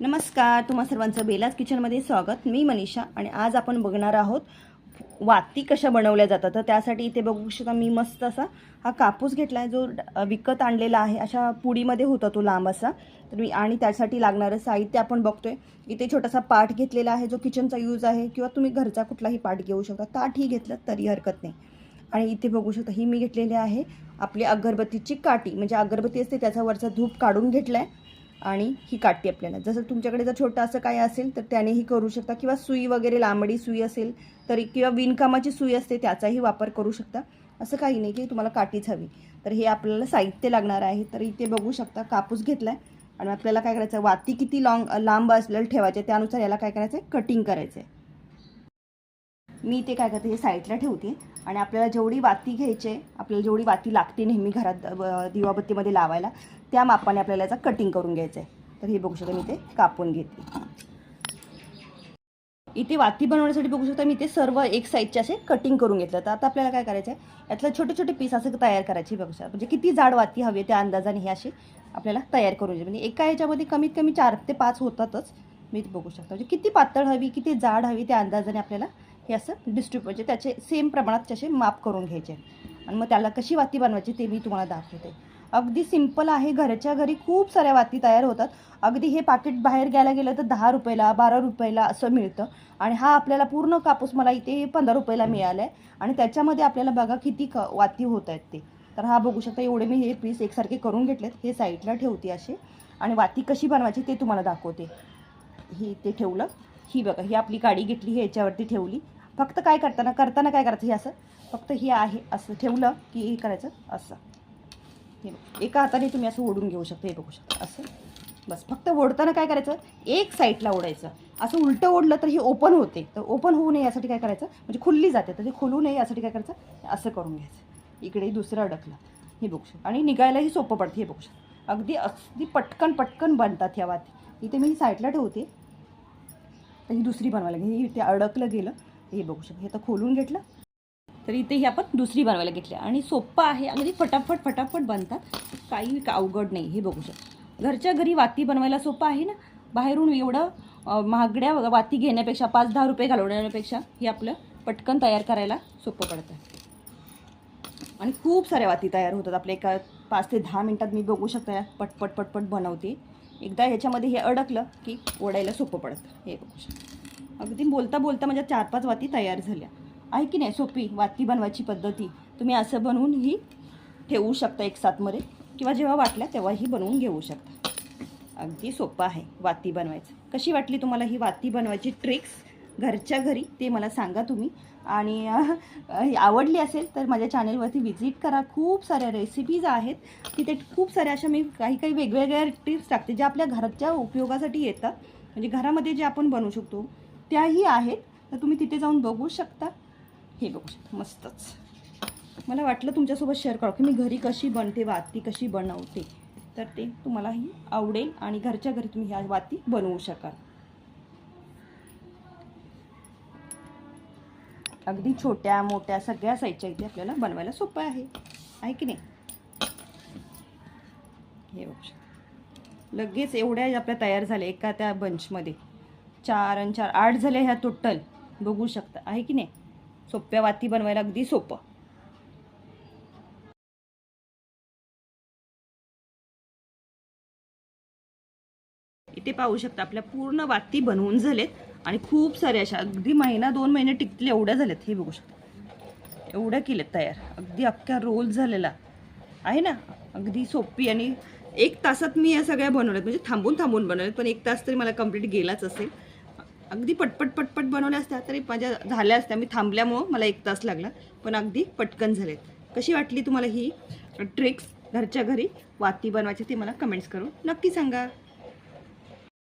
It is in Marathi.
नमस्कार तुम्हा सर्वांचं बेलाज किचनमध्ये स्वागत. मी मनीषा आणि आज आपण बघणार आहोत वाती कशा बनवल्या जातात. तर त्यासाठी इथे बघू शकता मी मस्त असा हा कापूस घेतला आहे जो विकत आणलेला आहे. अशा पुडीमध्ये होता तो लांब असा. तर मी आणि त्यासाठी लागणारं साहित्य आपण बघतोय. इथे छोटासा पाठ घेतलेला आहे जो किचनचा यूज आहे. किंवा तुम्ही घरचा कुठलाही पाठ घेऊ शकता. ताटही घेतलं तरी हरकत नाही. आणि इथे बघू शकता ही मी घेतलेली आहे आपली अगरबत्तीची काठी. म्हणजे अगरबत्ती असते त्याचा वरचा धूप काढून घेतला आहे आणि ही काठी आपल्याला. जसं तुमच्याकडे जर छोटं असं काय असेल तर त्यानेही करू शकता. किंवा सुई वगैरे लांबडी सुई असेल तरी किंवा विणकामाची सुई असते त्याचाही वापर करू शकता. असं काही नाही की तुम्हाला काठीच हवी. तर हे आपल्याला साहित्य लागणार आहे. तर इथे बघू शकता कापूस घेतला आहे आणि आपल्याला काय करायचं आहे वाती किती लॉंग लांब असलेलं ठेवायचे त्यानुसार याला काय करायचं आहे कटिंग करायचं आहे मी ते काय करते हे साईडला ठेवते आणि आपल्याला जेवढी वाती घ्यायची आहे आपल्याला जेवढी वाती लागते नेहमी घरात दिवाबत्तीमध्ये लावायला त्या मापाने आपल्याला याचा कटिंग करून घ्यायचं आहे तर हे बघू शकता मी ते कापून घेते. इथे वाती बनवण्यासाठी बघू शकता मी ते सर्व एक साईडचे असे कटिंग करून घेतलं. तर आता आपल्याला काय करायचं आहे यातलं छोटे छोटे पीस असं तयार करायचे बघू शकता. म्हणजे किती जाड वाती हवी आहे त्या अंदाजाने हे असे आपल्याला तयार करून घ्यायचे. म्हणजे एका ह्याच्यामध्ये कमीत कमी चार ते पाच होतातच. मी ते बघू शकता. म्हणजे किती पातळ हवी किती जाड हवी त्या अंदाजाने आपल्याला हे असं डिस्ट्रीब्यू म्हणजे त्याचे सेम प्रमाणात त्याचे माप करून घ्यायचे. आणि मग त्याला कशी वाती बनवायची ते मी तुम्हाला दाखवते. अगदी सिंपल आहे. घरच्या घरी खूप साऱ्या वाती तयार होतात. अगदी हे पाकिट बाहेर घ्यायला गेलं तर दहा रुपयाला बारा रुपयाला असं मिळतं. आणि हा आपल्याला पूर्ण कापूस मला इथे पंधरा रुपयाला मिळाला आहे आणि त्याच्यामध्ये आपल्याला बघा किती क वाती होत आहेत ते. तर हा बघू शकता एवढे मी हे पीस एकसारखे करून घेतलेत. हे साईडला ठेवते असे. आणि वाती कशी बनवायची ते तुम्हाला दाखवते. ही ते ठेवलं. ही बघा ही आपली गाडी घेतली ही याच्यावरती ठेवली. फक्त काय करताना करताना काय करायचं? हे असं फक्त हे आहे असं ठेवलं की हे करायचं असं. हे एका हाताने तुम्ही असं ओढून घेऊ शकता हे बघू शकता असं. बस फक्त ओढताना काय करायचं? एक साईडला ओढायचं. असं उलटं ओढलं तर हे ओपन होते. तर ओपन होऊ नये यासाठी काय करायचं? म्हणजे खुलली जाते. तर ते खुलू नये यासाठी काय करायचं? असं करून घ्यायचं. इकडे दुसरं अडकलं. हे बघू शकता. आणि निघायलाही सोपं पडतं हे बघू शकता. अगदी अगदी पटकन पटकन बनतात ह्या वाती. इथे मी ही साईडला ठेवते. तर ही दुसरी बनवायला लागेल. हे ते अडकलं गेलं. हे बघू शकता. हे तर खोलून घेतलं. तर इथे ही आपण दुसरी बनवायला घेतली. आणि सोप्पा आहे. अगदी फटाफट फटाफट बनतात. काही का अवघड नाही. हे बघू शकता. घरच्या घरी वाती बनवायला सोपं आहे ना? बाहेरून एवढं महागड्या वाती घेण्यापेक्षा पाच दहा रुपये घालवण्यापेक्षा हे आपलं पटकन तयार करायला सोपं पडतं. आणि खूप साऱ्या वाती तयार होतात. आपल्या एका पाच ते दहा मिनटात मी बघू शकता या पटपट पटपट बनवते. एकदा ह्याच्यामध्ये हे अडकलं की ओढायला सोपं पडतं. हे बघू शकता. अगदी बोलता बोलता माझ्या चार पाच वाती तयार झाल्या. आहे की नाही सोपी वाती बनवायची पद्धती? तुम्ही असं बनवून ही ठेवू शकता एक साथमध्ये किंवा जेव्हा वाटल्या तेव्हाही बनवून घेऊ शकता. अगदी सोपं आहे वाती बनवायचं. कशी वाटली तुम्हाला ही वाती बनवायची ट्रिक्स घरच्या घरी? ते मला सांगा तुम्ही. आणि आवडली असेल तर माझ्या चॅनेलवरती व्हिजिट करा. खूप साऱ्या रेसिपीज आहेत. तिथे खूप साऱ्या अशा मी काही काही वेगवेगळ्या टिप्स टाकते ज्या आपल्या घराच्या उपयोगासाठी येतात. म्हणजे घरामध्ये जे आपण बनवू शकतो त्याही आहेत तर तुम्ही तिथे जाऊन बघू शकता. हे बघू शकता मस्तच. मला वाटलं तुमच्यासोबत शेअर करा की मी घरी कशी बनते वाती कशी बनवते. तर ते तुम्हालाही आवडेल आणि घरच्या घरी तुम्ही ह्या वाती बनवू शकाल. अगदी छोट्या मोठ्या सगळ्या साईजच्या इथे आपल्याला बनवायला सोपं आहे. आहे की नाही? हे बघू शकता. लगेच एवढ्या आपल्या तयार झाल्या एका त्या बंचमध्ये चार आणि चार. आठ झाले ह्या टोटल बघू शकता. आहे की नाही? सोप्या वाती बनवायला अगदी सोपं. इथे पाहू शकता आपल्या पूर्ण वाती बनवून झालेत आणि खूप साऱ्या अशा अगदी महिना दोन महिने टिकतील एवढ्या झाल्यात. हे बघू शकता. एवढ्या केल्यात तयार. अगदी अख्ख्या रोल झालेला. आहे ना? अगदी सोपी आणि एक तासात मी या सगळ्या बनवल्यात. म्हणजे थांबून थांबून बनवल्यात. पण एक तास तरी मला कंप्लीट गेलाच असेल. अगदी पटपट पटपट बनवल्या असत्या तरी माझ्या झाल्या असत्या. मी थांबल्यामुळं मला एक तास लागला पण अगदी पटकन झालेत. कशी वाटली तुम्हाला ही ट्रिक्स घरच्या घरी? वाती बनवायची ते मला कमेंट्स करून नक्की सांगा.